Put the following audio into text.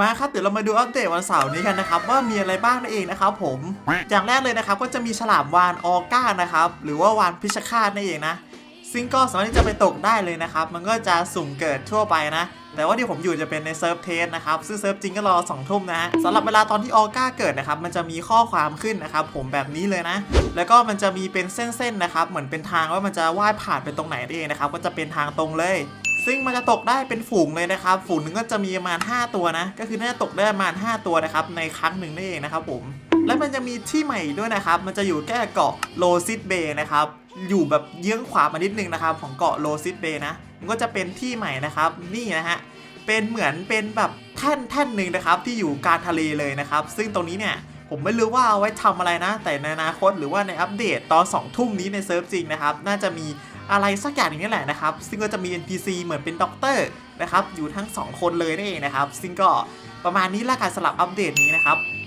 มาครับเดี๋ยวเรามาดูอัปเดตวันเสาร์นี้กันนะครับว่ามีอะไรบ้างนั่นเองนะครับผมอย่างแรกเลยนะครับก็จะมีฉลามวานออก้านะครับหรือว่าวานพิชคาตนั่นเองนะ ซึ่งก็สามารถที่จะไปตกได้เลยนะครับมันก็จะสุ่มเกิดทั่วไปนะ แต่ว่าที่ผมอยู่จะเป็นในเซิร์ฟเทสนะครับซึ่งเซิร์ฟจริงก็รอ2ทุ่มนะฮะสำหรับเวลาตอนที่ออก้าเกิดนะครับมันจะมีข้อความขึ้นนะครับผมแบบนี้เลยนะ แล้วก็มันจะมีเป็นเส้นๆนะครับเหมือนเป็นทางว่ามันจะว่ายผ่านไปตรงไหนนั่นเองนะครับก็จะเป็นทางตรงเลย ซึ่งมันจะตกได้เป็นฝูงเลยนะครับ ฝูงหนึ่งก็จะมีประมาณ 5 ตัวนะ ก็คือน่าจะตกได้ประมาณ 5 ตัวนะครับ ในครั้งหนึ่งนั่นเองนะครับผม และมันจะมีที่ใหม่ด้วยนะครับ มันจะอยู่แก้เกาะโลซิตเบย์นะครับ อยู่แบบเยื้องขวามานิดนึงนะครับ ของเกาะโลซิตเบย์นะ มันก็จะเป็นที่ใหม่นะครับ นี่นะฮะ เป็นเหมือนเป็นแบบแท่นแท่นหนึ่งนะครับ ที่อยู่กลางทะเลเลยนะครับ ซึ่งตรงนี้เนี่ย ผมไม่รู้ว่าเอาไว้ทำอะไรนะ แต่ในอนาคตหรือว่าในอัปเดตตอน2ทุ่มนี้ในเซิร์ฟจริงนะครับ น่าจะมีอะไรสักอย่างอย่างนี้แหละนะครับ ซึ่งก็จะมี NPC เหมือนเป็นด็อกเตอร์นะครับ อยู่ทั้ง 2 คนเลยนั่นเองนะครับ ซึ่งก็ประมาณนี้ละกันสำหรับอัปเดตนี้นะครับ